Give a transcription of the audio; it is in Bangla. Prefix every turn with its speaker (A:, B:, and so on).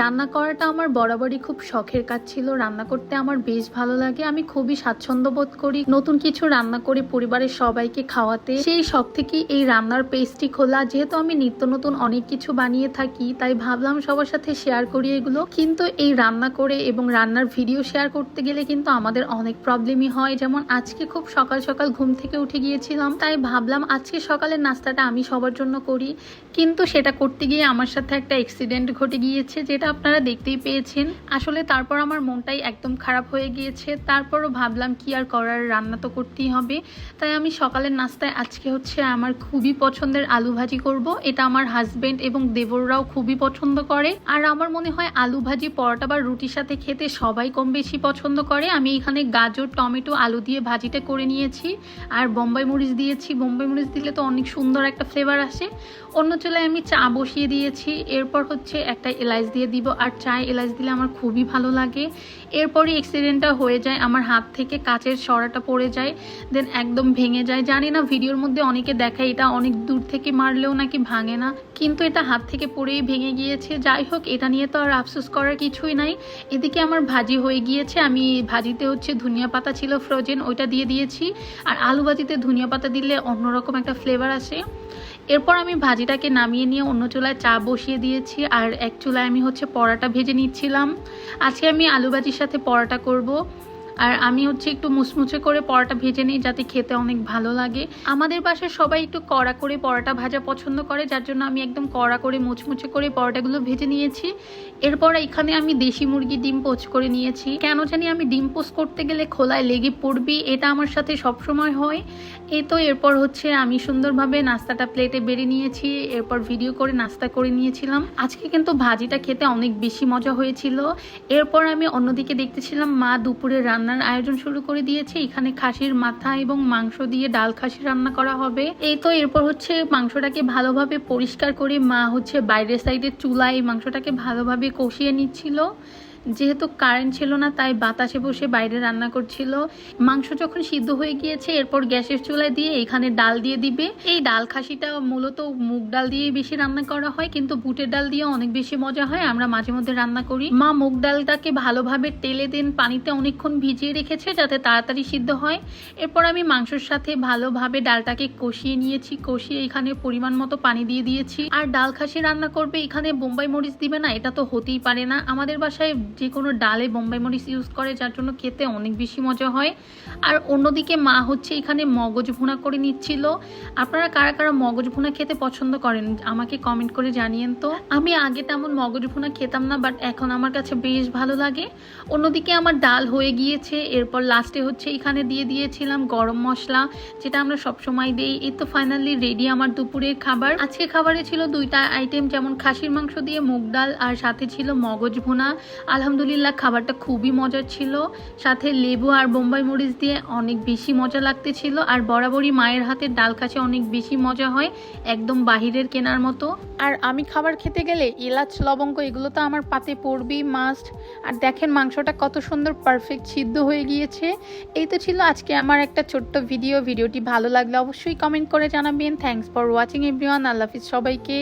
A: রান্না করাটা আমার বরাবরই খুব শখের কাজ ছিল। রান্না করতে আমার বেশ ভালো লাগে। আমি খুবই স্বাচ্ছন্দ্য বোধ করি। নতুন কিছু রান্না করে পরিবারের সবাইকে খাওয়াতে। সেই শখ থেকে এই রান্নার পেজটি খোলা। যেহেতু আমি নিত্য নতুন অনেক কিছু বানিয়ে থাকি, তাই ভাবলাম সবার সাথে শেয়ার করি এগুলো। কিন্তু এই রান্না করে এবং রান্নার ভিডিও শেয়ার করতে গেলে কিন্তু আমাদের অনেক প্রবলেমই হয়। যেমন আজকে খুব সকাল সকাল ঘুম থেকে উঠে গিয়েছিলাম, তাই ভাবলাম আজকে সকালের নাস্তাটা আমি সবার জন্য করি। কিন্তু সেটা করতে গিয়ে আমার সাথে একটা অ্যাক্সিডেন্ট ঘটে গিয়েছে, যেটা আপনারা দেখতেই পেয়েছেন। আসলে তারপর আমার মনটাই একদম খারাপ হয়ে গিয়েছে। তারপরও ভাবলাম কি আর করার, রান্না তো করতেই হবে। তাই আমি সকালের নাস্তায় আজকে হচ্ছে আমার খুবই পছন্দের আলু ভাজি করব। এটা আমার হাজবেন্ড এবং দেবররাও খুবই পছন্দ করে। আর আমার মনে হয় আলু ভাজি, পরোটা বা রুটির সাথে খেতে সবাই কম বেশি পছন্দ করে। আমি এখানে গাজর, টমেটো, আলু দিয়ে ভাজিটা করে নিয়েছি। আর বোম্বাই মরিচ দিয়েছি। বোম্বাই মরিচ দিলে তো অনেক সুন্দর একটা ফ্লেভার আসে। অন্য চুলায় আমি চা বসিয়ে দিয়েছি। এরপর হচ্ছে একটা এলাচ দিয়ে দিব আর চায় এলাচ দিলে আমার খুবই ভালো লাগে। এরপরই অ্যাক্সিডেন্টটা হয়ে যায়, আমার হাত থেকে কাচের সরাটা পড়ে যায় দেন একদম ভেঙে যায়। জানি না, ভিডিওর মধ্যে অনেকে দেখায়, এটা অনেক দূর থেকে মারলেও নাকি ভাঙে না। কিন্তু এটা হাত থেকে পড়েই ভেঙে গিয়েছে। যাই হোক, এটা নিয়ে তো আর আফসোস করার কিছুই নাই। এদিকে আমার ভাজি হয়ে গিয়েছে। আমি ভাজিতে হচ্ছে ধনিয়া পাতা ছিল ফ্রোজেন ওইটা দিয়ে দিয়েছি। আর আলু ভাজিতে ধনিয়া পাতা দিলে অন্যরকম একটা ফ্লেভার আসে। এরপর আমি ভাজিটাকে নামিয়ে নিয়ে অন্য চুলায় চা বসিয়ে দিয়েছি, আর এক চুলায় আমি হচ্ছে পরাটা ভেজে নিচ্ছিলাম। আজকে আমি আলু ভাজির সাথে পরাটা করব। আর আমি হচ্ছে একটু মুচমুচে করে পরোটা ভেজে নিই যাতে খেতে অনেক ভালো লাগে। আমাদের বাসায় সবাই একটু কড়া করে পরোটা ভাজা পছন্দ করে, যার জন্য আমি একদম কড়া করে মুচমুচে করে পরোটাগুলো ভেজে নিয়েছি। এরপর এখানে আমি দেশি মুরগি ডিম পোচ করে নিয়েছি। কেন জানি আমি ডিম পোচ করতে গেলে খোলায় লেগে পড়বি, এটা আমার সাথে সবসময় হয়। এ তো এরপর হচ্ছে আমি সুন্দরভাবে নাস্তাটা প্লেটে বেড়ে নিয়েছি, এরপর ভিডিও করে নাস্তা করে নিয়েছিলাম। আজকে কিন্তু ভাজিটা খেতে অনেক বেশি মজা হয়েছিল। এরপর আমি অন্যদিকে দেখতেছিলাম মা দুপুরে রান্নার আয়োজন শুরু করে দিয়েছে। এখানে খাসির মাথা এবং মাংস দিয়ে ডাল খাসি রান্না করা হবে। এই তো এরপর হচ্ছে মাংসটাকে ভালোভাবে পরিষ্কার করে মা হচ্ছে বাইরের সাইডের চুলায় মাংসটাকে ভালোভাবে কষিয়ে নিচ্ছিল। যেহেতু কারেন্ট ছিল না, তাই বাতাসে বসে বাইরে রান্না করছিল। মাংস যখন সিদ্ধ হয়ে গিয়েছে, এরপর গ্যাসের চুলায় দিয়ে এখানে ডাল দিয়ে দিবে। এই ডাল খাসিটা মূলত মুগ ডাল দিয়ে বেশি রান্না করা হয়, কিন্তু বুটের ডাল দিয়ে অনেক বেশি মজা হয়। আমরা মাঝে মধ্যে রান্না করি। মা মুগ ডালটাকে ভালোভাবে তেলে দেন পানিতে অনেকক্ষণ ভিজিয়ে রেখেছে, যাতে তাড়াতাড়ি সিদ্ধ হয়। এরপর আমি মাংসের সাথে ভালোভাবে ডালটাকে কষিয়ে নিয়েছি। কষিয়ে এখানে পরিমাণ মতো পানি দিয়ে দিয়েছি। আর ডাল খাসি রান্না করবে এখানে বোম্বাই মরিচ দিবে না, এটা তো হতেই পারে না। আমাদের বাসায় যে কোনো ডালে বোম্বাই মরিচ ইউজ করে, যার জন্য খেতে অনেক বেশি মজা হয়। আর অন্যদিকে মা হচ্ছে এখানে মগজ ভুনা করে নিচ্ছিল। আপনারা কারা কারা মগজ ভুনা খেতে পছন্দ করেন, আমাকে কমেন্ট করে জানিয়েন তো। আমি আগে তেমন মগজ ভুনা খেতাম না বাট এখন আমার কাছে বেশ ভালো লাগে। অন্যদিকে আমার ডাল হয়ে গিয়েছে, এরপর লাস্টে হচ্ছে এখানে দিয়ে দিয়েছিলাম গরম মশলা, যেটা আমরা সবসময় দিই। এই তো ফাইনালি রেডি আমার দুপুরের খাবার। আজকে খাবারে ছিল দুইটা আইটেম যেমন খাসির মাংস দিয়ে মুগ ডাল, আর সাথে ছিল মগজ ভুনা। আলহামদুলিল্লাহ, খাবারটা খুবই মজার ছিল। সাথে লেবু আর বোম্বাই মরিচ দিয়ে অনেক বেশি মজা লাগতেছিল আর বরাবরই মায়ের হাতের ডাল কাছে অনেক বেশি মজা হয়, একদম বাহিরের কেনার মতো। আর আমি খাবার খেতে গেলে এলাচ, লবঙ্গ, এগুলো তো আমার পাতে পড়বেই মাস্ট আর দেখেন মাংসটা কত সুন্দর পারফেক্ট সিদ্ধ হয়ে গিয়েছে। এই তো ছিল আজকে আমার একটা ছোট্ট ভিডিও ভিডিওটি ভালো লাগলে অবশ্যই কমেন্ট করে জানাবেন। থ্যাংকস ফর ওয়াচিং এভরিওয়ান আল্লাহ হাফিজ সবাইকে।